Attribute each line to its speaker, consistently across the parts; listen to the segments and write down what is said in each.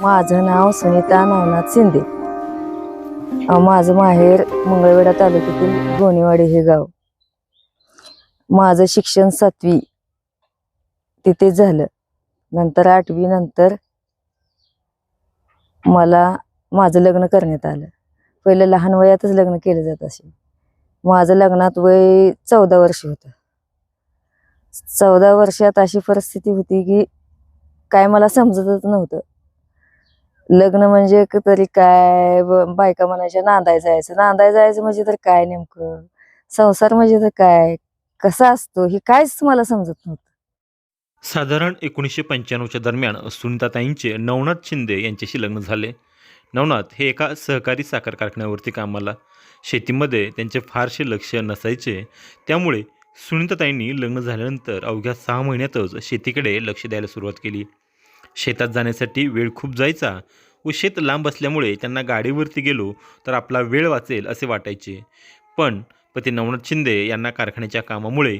Speaker 1: माझं नाव सुनीता नवनाथ शिंदे. माझं माहेर मंगळवेढा तालुक्यातील गोणीवाडी हे गाव. माझं शिक्षण सातवी तिथेच झालं. नंतर आठवी नंतर मला माझं लग्न करण्यात आलं. पहिलं लहान वयातच लग्न केलं जात असे. माझं लग्नात वय चौदा वर्ष होतं. चौदा वर्षात अशी परिस्थिती होती की काय मला समजतच नव्हतं. लग्न म्हणजे क- तरी काय? बायका म्हणायच्या नांदाय जायचं. नांदाय जायचं म्हणजे तर काय नेमकं? संसार म्हणजे तर काय? कसा असतो? हे काहीच मला समजत नव्हतं.
Speaker 2: साधारण एकोणीसशे पंच्याण्णवच्या दरम्यान सुनीताताईंचे नवनाथ शिंदे यांच्याशी लग्न झाले. नवनाथ हे एका सहकारी साखर कारखान्यावरती कामाला. शेतीमध्ये त्यांचे फारसे लक्ष नसायचे. त्यामुळे सुनीताताईंनी लग्न झाल्यानंतर अवघ्या सहा महिन्यातच शेतीकडे लक्ष द्यायला सुरुवात केली. शेतात जाण्यासाठी वेळ खूप जायचा व शेत लांब असल्यामुळे त्यांना गाडीवरती गेलो तर आपला वेळ वाचेल असे वाटायचे. पण पती नवनाथ शिंदे यांना कारखान्याच्या कामामुळे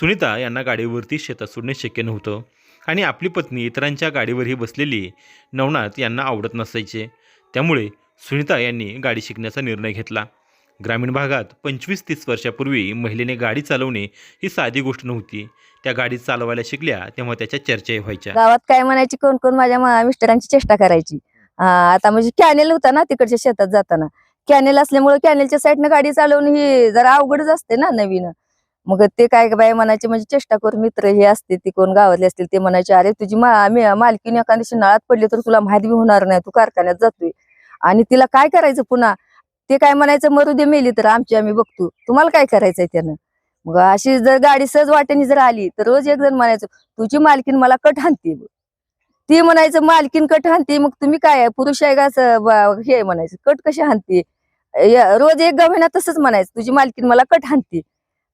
Speaker 2: सुनीता यांना गाडीवरती शेतात सोडणे शक्य नव्हतं आणि आपली पत्नी इतरांच्या गाडीवरही बसलेली नवनाथ यांना आवडत नसायचे. त्यामुळे सुनीता यांनी गाडी शिकण्याचा निर्णय घेतला. ग्रामीण भागात पंचवीस तीस वर्षापूर्वी महिलेने गाडी चालवणे ही साधी गोष्ट नव्हती. त्या गाडी चालवायला शिकल्या तेव्हा त्याच्या चर्चाही व्हायच्या.
Speaker 1: गावात काय म्हणायची कोण कोण माझ्या मा- मिस्टरांची चेष्टा करायची. आ, आता म्हणजे कॅनेल होता ना तिकडच्या शेतात जाताना. कॅनेल असल्यामुळे कॅनेलच्या साईडनं गाडी चालवणं ही जरा अवघडच असते ना नवीन. मग ते काय बाय म्हणायचे म्हणजे चेष्टा करून मित्र हे असते ते कोण गावातले असतील ते म्हणायचे अरे तुझी मा- मी- मालकीन एका दिवशी नळात पडली तर तुला माहिती बी होणार नाही तू कारखान्यात जातोय. आणि तिला काय करायचं पुन्हा? ते काय म्हणायचं मरू दे मेली तर आमची आम्ही बघतो. तुम्हाला काय करायचंय त्यानं? मग अशी जर गाडी सहज वाटेने जर आली तर रोज एक जण म्हणायचं तुझी मालकीन मला कट हाणते ती म्हणायचं मालकीन कट हाणते मग तुम्ही काय पुरुष आहे का असं हे म्हणायचं कट कशी हाणते? रोज एक गव्हाणा तसंच म्हणायचं तुझी मालकीन मला कट हाणते.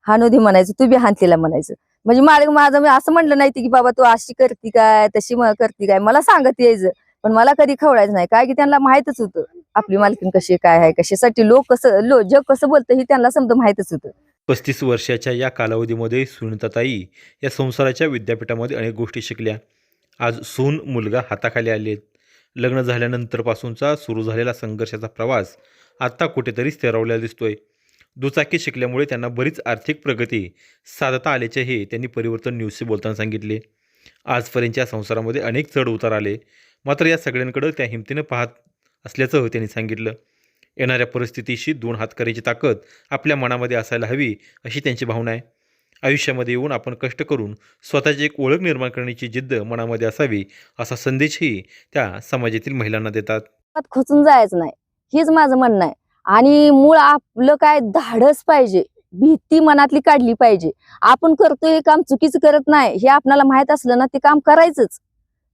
Speaker 1: हानोदी म्हणायचं तू बी हानतीला म्हणायचं. म्हणजे मालक माझं मी असं म्हणलं नाही की बाबा तू अशी करती काय? तशी करती काय? मला सांगत यायचं पण मला कधी खवळायचं नाही काय की त्यांना माहितच होतं आपली मालकीन कशी काय आहे कशासाठी लोक कसं लो जग कसं बोलतं हे त्यांना समजा माहितच होतं.
Speaker 2: पस्तीस वर्षाच्या या कालावधीमध्ये सुनीताताई या संसाराच्या विद्यापीठामध्ये अनेक गोष्टी शिकल्या. आज सून मुलगा हाताखाली आलेत लग्न झाल्यानंतरपासूनचा सुरू झालेला संघर्षाचा प्रवास आत्ता कुठेतरी स्थिरावलेला दिसतोय. दुचाकी शिकल्यामुळे त्यांना बरीच आर्थिक प्रगती साधता आल्याचेही त्यांनी परिवर्तन न्यूजशी बोलताना सांगितले. आजपर्यंतच्या संसारामध्ये अनेक चढ उतार आले. मात्र या सगळ्यांकडं त्या हिमतीनं पाहत असल्याचं त्यांनी सांगितलं. येणाऱ्या परिस्थितीशी दोन हात करायची ताकद आपल्या मनामध्ये असायला हवी अशी त्यांची भावना आहे. आयुष्यामध्ये येऊन आपण कष्ट करून स्वतःची एक ओळख निर्माण करण्याची जिद्द मनामध्ये असावी असा संदेशही त्या समाजातील महिलांना देतात.
Speaker 1: खचून जायचं नाही हेच माझं म्हणणं आहे. आणि मूळ आपलं काय धाडस पाहिजे भीती मनातली काढली पाहिजे. आपण करतोय हे काम चुकीचं करत नाही हे आपल्याला माहीत असलं ना ते काम करायचंच.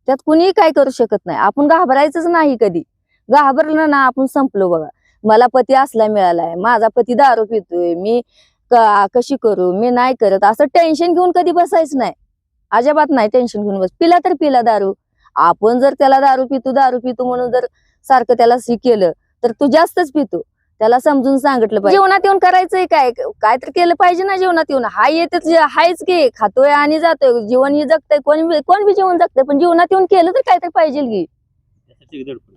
Speaker 1: त्यात कुणीही काय करू शकत नाही आपण घाबरायचंच नाही कधी. घाबरलं ना आपण संपलो बघा. मला पती असला मिळालाय माझा पती दारू पितोय मी कशी करू मी नाही करत असं टेन्शन घेऊन कधी बसायचं नाही. अजिबात नाही टेन्शन घेऊन बस पिला तर पिला दारू. आपण जर त्याला दारू पितो दारू पितो म्हणून जर सारखं त्याला सी केलं तर तू जास्तच पितो. त्याला समजून सांगितलं पाहिजे. जेवणात येऊन करायचंय काय? काय तर केलं पाहिजे ना जेवणात येऊन. हा येतच हायच की खातोय आणि जातोय. जीवन ही जगतंय. कोण बी- कोण बी जेवण जगतंय पण जीवनात येऊन केलं तर काय तर पाहिजे की.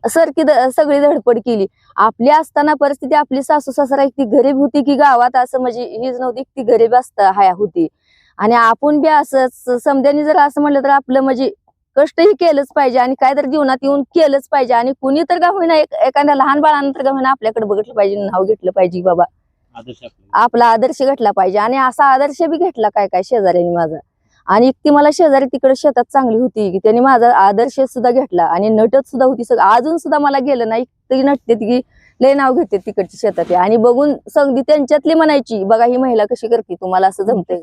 Speaker 1: सारखी सगळी धडपड केली. आपली असताना परिस्थिती आपली सासू सासरा ती गरीब होती की गावात असं म्हणजे हीच नव्हती ती गरीब असता हाया होती. आणि आपण बी असं समद्यानी जर असं म्हणलं तर आपलं म्हणजे कष्टही केलंच पाहिजे आणि काय तर जीवनात येऊन केलंच पाहिजे आणि कुणी तर का होईना एक- एखाद्या लहान बाळानं तर का होईना आपल्याकडे बघितलं पाहिजे नाव घेतलं पाहिजे बाबा. आपला. आदर्श घेतला पाहिजे आणि असा आदर्श बी घेतला काय काय शेजाऱ्याने माझा. आणि एक ती मला शेजारी तिकडे शेतात चांगली होती की त्यांनी माझा आदर्श सुद्धा घेतला आणि नटत सुद्धा होती सगळं अजून सुद्धा मला गेलं नाही तरी नटते की लय नाव घेते तिकडची शेतात आणि बघून सगळी त्यांच्यातली म्हणायची बघा ही महिला कशी करते तुम्हाला असं जमतंय.